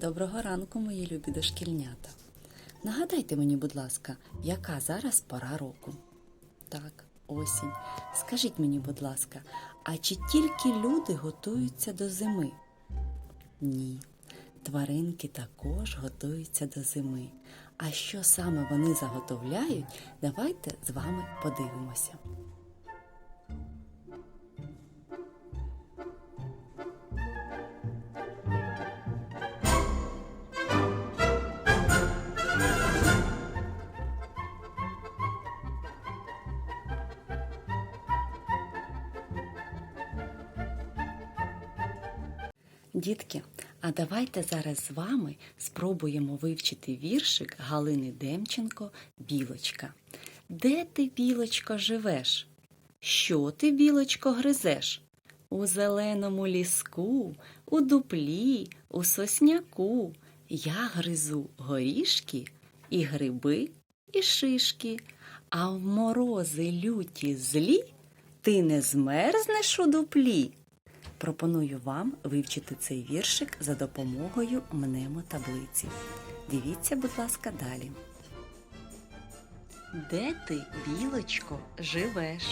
Доброго ранку, мої любі дошкільнята. Нагадайте мені, будь ласка, яка зараз пора року? Так, осінь. Скажіть мені, будь ласка, а чи тільки люди готуються до зими? Ні. Тваринки також готуються до зими. А що саме вони заготовляють, давайте з вами подивимося. Дітки, а давайте зараз з вами спробуємо вивчити віршик Галини Демченко Білочка. Де ти, білочко, живеш? Що ти, білочко, гризеш? У зеленому ліску, у дуплі, у сосняку я гризу горішки і гриби, і шишки, а в морози люті злі ти не змерзнеш у дуплі. Пропоную вам вивчити цей віршик за допомогою мнемотаблиці. Дивіться, будь ласка, далі. Де ти, білочко, живеш?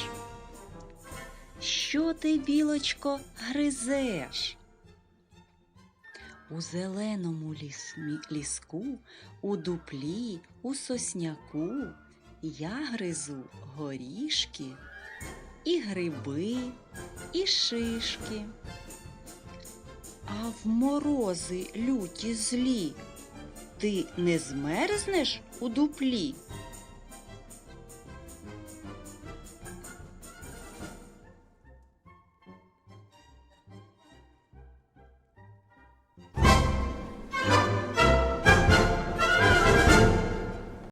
Що ти, білочко, гризеш? У зеленому лісмі, ліску, у дуплі, у сосняку я гризу горішки і гриби, і шишки. А в морози люті злі ти не змерзнеш у дуплі?